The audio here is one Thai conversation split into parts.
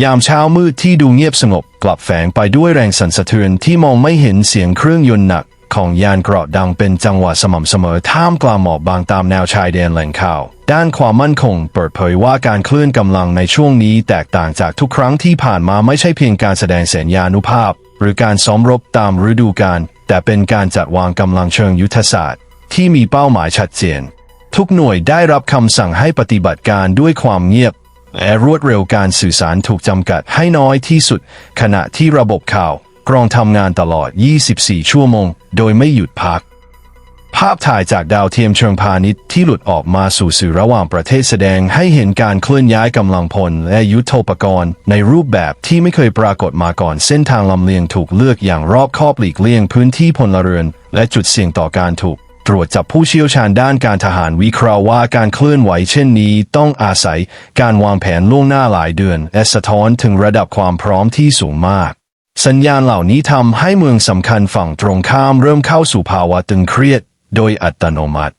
ยามเช้ามืดที่ดูเงียบสงบ กลับแฝงไปด้วยแรงสั่นสะเทือนที่มองไม่เห็นเสียงเครื่องยนต์หนัก ของยานเกราะดังเป็นจังหวะสม่ำเสมอท่ามกลางหมอกบางตามแนวชายแดนแหล่งข่าว ด้านความมั่นคง เปิดเผยว่าการเคลื่อนกำลังในช่วงนี้แตกต่างจากทุกครั้งที่ผ่านมาไม่ใช่เพียงการแสดงสัญญานุภาพ หรือการซ้อมรบตามฤดูกาลแต่เป็นการจัดวางกำลังเชิงยุทธศาสตร์ ที่มีเป้าหมายชัดเจนทุกหน่วยได้รับคำสั่งให้ปฏิบัติการด้วยความเงียบ และรวดเร็วการสื่อสารถูกจำกัดให้น้อยที่สุด ขณะที่ระบบข่าวกรองทำงานตลอด 24 ชั่วโมง โดยไม่หยุดพัก ภาพถ่ายจากดาวเทียมเชิงพาณิชย์ที่หลุดออกมาสู่สื่อระหว่างประเทศแสดงให้เห็นการเคลื่อนย้ายกำลังพล และยุทโธปกรณ์ ในรูปแบบที่ไม่เคยปรากฏมาก่อน เส้นทางลำเลียงถูกเลือกอย่างรอบคอบหลีกเลี่ยงพื้นที่พลเรือน และจุดเสี่ยงต่อการถูก ตรวจจับผู้เชี่ยวชาญด้านการทหารวิเคราะห์ว่าการเคลื่อนไหวเช่นนี้ ต้องอาศัยการวางแผนล่วงหน้าหลายเดือนและสะท้อนถึงระดับความพร้อมที่สูงมาก สัญญาณเหล่านี้ทำให้เมืองสำคัญฝั่งตรงข้ามเริ่มเข้าสู่ภาวะตึงเครียด โดยอัตโนมัติ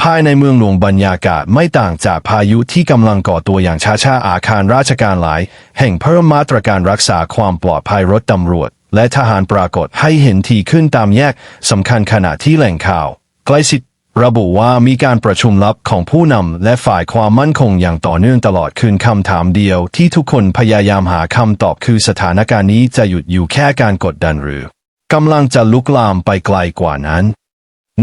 ภายในเมืองหลวงบรรยากาศไม่ต่างจากพายุที่กำลังก่อตัวอย่างช้าๆอาคารราชการหลาย แห่งเพิ่มมาตรการรักษาความปลอดภัยรถตำรวจ และทหารปรากฏให้เห็นทีขึ้นตามแยกสำคัญขณะที่แหล่งข่าวใกล้ชิดระบุว่ามีการประชุมลับของผู้นำและฝ่ายความมั่นคงอย่างต่อเนื่องตลอดคืนคำถามเดียวที่ทุกคนพยายามหาคำตอบคือสถานการณ์นี้จะหยุดอยู่แค่การกดดันหรือกำลังจะลุกลามไปไกลกว่านั้น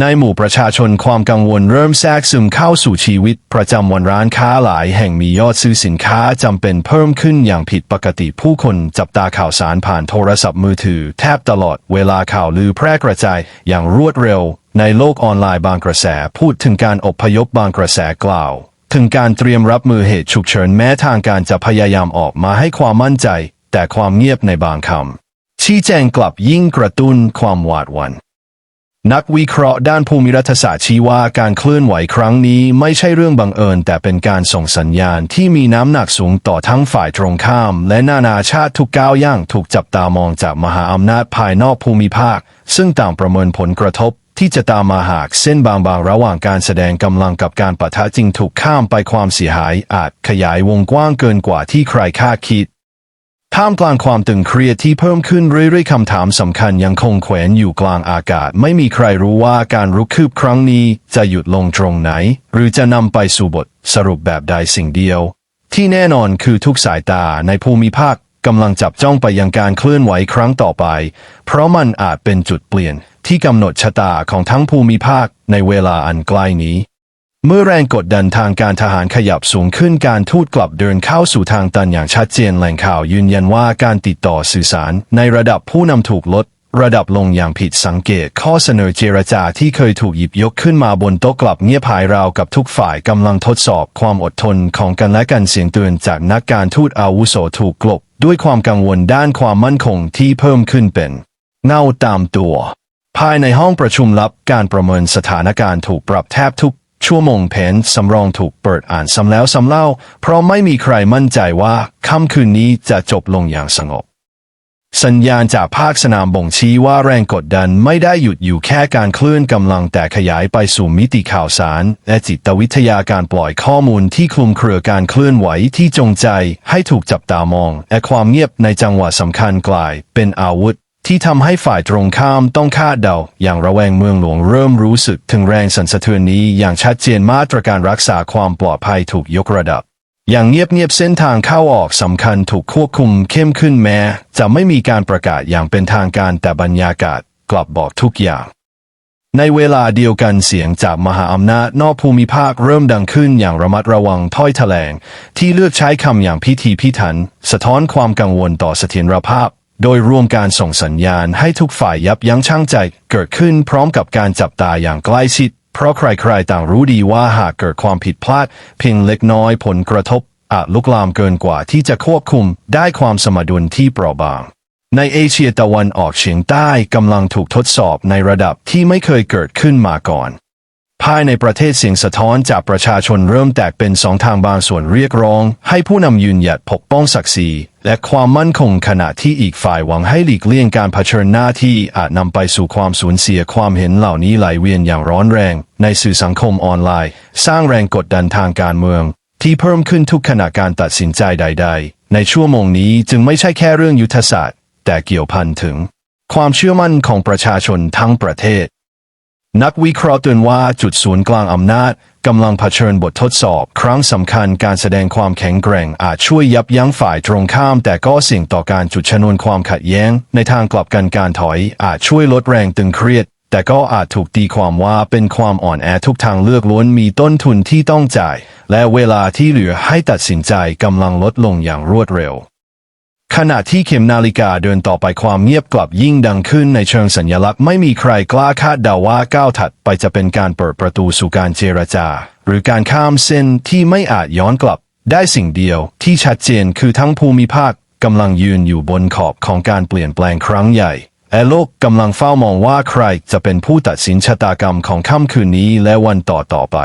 ในหมู่ประชาชนความกังวลเริ่มแทรกซึมเข้าสู่ชีวิต ประจำวันร้านค้าหลายแห่งมียอดซื้อสินค้าจำเป็นเพิ่มขึ้นอย่างผิดปกติผู้คนจับตาข่าวสารผ่านโทรศัพท์มือถือ แทบตลอดเวลาข่าวลือแพร่กระจายอย่างรวดเร็ว ในโลกออนไลน์บางกระแสพูดถึงการอบพยพบางกระแสกล่าว ถึงการเตรียมรับมือเหตุฉุกเฉินแม้ทางการจะพยายามออกมาให้ความมั่นใจ แต่ความเงียบในบางคำชี้แจงกลับยิ่งกระตุ้นความหวาดหวัน่น นักวิเคราะห์ด้านภูมิรัฐศาสตร์ชี้ว่าการเคลื่อนไหวครั้งนี้ไม่ใช่เรื่องบังเอิญ แต่เป็นการส่งสัญญาณที่มีน้ำหนักสูงต่อทั้งฝ่ายตรงข้าม และนานาชาติทุกก้าวย่างถูกจับตามองจากมหาอำนาจภายนอกภูมิภาค ซึ่งต่างประเมินผลกระทบ ที่จะตามมาหากเส้นบางๆระหว่างการแสดงกำลังกับการปะทะจริงถูกข้ามไปความเสียหายอาจขยายวงกว้างเกินกว่าที่ใครคาดคิด ท่ามกลางความตึงเครียดที่เพิ่มขึ้นเรื่อยๆคำถามสำคัญยังคงแขวนอยู่กลางอากาศ ไม่มีใครรู้ว่าการรุกคืบครั้งนี้จะหยุดลงตรงไหน หรือจะนำไปสู่บทสรุปแบบใดสิ่งเดียว ที่แน่นอนคือทุกสายตาในภูมิภาคกำลังจับจ้องไปยังการเคลื่อนไหวครั้งต่อไป เพราะมันอาจเป็นจุดเปลี่ยนที่กำหนดชะตาของทั้งภูมิภาคในเวลาอันใกล้นี้ เมื่อแรงกดดันทางการทหารขยับสูงขึ้นการทูตกลับเดินเข้าสู่ทางตันอย่างชัดเจนแหล่งข่าวยืนยันว่าการติดต่อสื่อสารในระดับผู้นำถูกลด ระดับลงอย่างผิดสังเกต ข้อเสนอเจรจาที่เคยถูกหยิบยกขึ้นมาบนโต๊ะกลับเงียบหายราวกับทุกฝ่ายกำลังทดสอบความอดทนของกันและกันเสียงเตือนจากนักการทูตอาวุโสถูกกลบ ด้วยความกังวลด้านความมั่นคงที่เพิ่มขึ้นเป็นเงาตามตัว ภายในห้องประชุมลับการประเมินสถานการณ์ถูกปรับแทบทุก ชั่วโมงแผนสำรองถูกเปิดอ่านซ้ำแล้วซ้ำเล่า เพราะไม่มีใครมั่นใจว่าค่ำคืนนี้จะจบลงอย่างสงบ สัญญาณจากภาคสนามบ่งชี้ว่าแรงกดดันไม่ได้หยุดอยู่แค่การเคลื่อนกำลังแต่ขยายไปสู่มิติข่าวสาร และจิตวิทยาการปล่อยข้อมูลที่คลุมเครือการเคลื่อนไหวที่จงใจให้ถูกจับตามอง และความเงียบในจังหวะสำคัญกลายเป็นอาวุธ ที่ทำให้ฝ่ายตรงข้ามต้องคาดเดา อย่างระแวงเมืองหลวงเริ่มรู้สึกถึงแรงสั่นสะเทือนนี้อย่างชัดเจนมาตรการรักษาความปลอดภัยถูกยกระดับ อย่างเงียบๆเส้นทางเข้าออกสำคัญถูกควบคุมเข้มขึ้นแม้ จะไม่มีการประกาศอย่างเป็นทางการแต่บรรยากาศกลับบอกทุกอย่าง ในเวลาเดียวกันเสียงจากมหาอำนาจนอกภูมิภาคเริ่มดังขึ้นอย่างระมัดระวังถ้อยแถลง ที่เลือกใช้คำอย่างพิธีพิถัน สะท้อนความกังวลต่อเสถียรภาพ โดยรวมการส่งสัญญาณให้ทุกฝ่ายยับยั้งชั่งใจเกิดขึ้นพร้อมกับการจับตาอย่างใกล้ชิด เพราะใครๆต่างรู้ดีว่าหากเกิดความผิดพลาด เพียงเล็กน้อยผลกระทบ อาจลุกลามเกินกว่าที่จะควบคุมได้ความสมดุลที่เปราะบาง ในเอเชียตะวันออกเฉียงใต้กำลังถูกทดสอบในระดับที่ไม่เคยเกิดขึ้นมาก่อน ภายในประเทศเสียงสะท้อนจากประชาชนเริ่มแตกเป็นสองทางบางส่วนเรียกร้อง ให้ผู้นำยืนหยัดปกป้องศักดิ์ศรีและความมั่นคงขณะที่อีกฝ่ายหวังให้หลีกเลี่ยงการเผชิญหน้าที่อาจนำไปสู่ความสูญเสียความเห็นเหล่านี้ไหลเวียนอย่างร้อนแรง ในสื่อสังคมออนไลน์ สร้างแรงกดดันทางการเมือง ที่เพิ่มขึ้นทุกขณะการตัดสินใจใด ๆ ในชั่วโมงนี้จึงไม่ใช่แค่เรื่องยุทธศาสตร์ แต่เกี่ยวพันถึง ความเชื่อมั่นของประชาชนทั้งประเทศ นักวิเคราะห์เตือนว่าจุดศูนย์กลางอำนาจกำลังเผชิญบททดสอบ ครั้งสำคัญการแสดงความแข็งแกร่ง อาจช่วยยับยั้งฝ่ายตรงข้าม แต่ก็เสี่ยงต่อการจุดชนวนความขัดแย้ง ในทางกลับกันการถอยอาจช่วยลดแรงตึงเครียด แต่ก็อาจถูกตีความว่าเป็นความอ่อนแอทุกทางเลือกล้วนมีต้นทุนที่ต้องจ่าย และเวลาที่เหลือให้ตัดสินใจกำลังลดลงอย่างรวดเร็ว ขณะที่เข็มนาฬิกาเดินต่อไปความเงียบกลับยิ่งดังขึ้นในเชิงสัญลักษณ์ไม่มีใครกล้าคาดเดาว่าก้าวถัดไปจะเป็นการเปิดประตูสู่การเจรจา หรือการข้ามเส้นที่ไม่อาจย้อนกลับ ได้สิ่งเดียวที่ชัดเจนคือทั้งภูมิภาคกำลังยืนอยู่บนขอบของการเปลี่ยนแปลงครั้งใหญ่และโลกกำลังเฝ้ามองว่าใครจะเป็นผู้ตัดสินชะตากรรมของค่ำคืนนี้และวันต่อต่อไป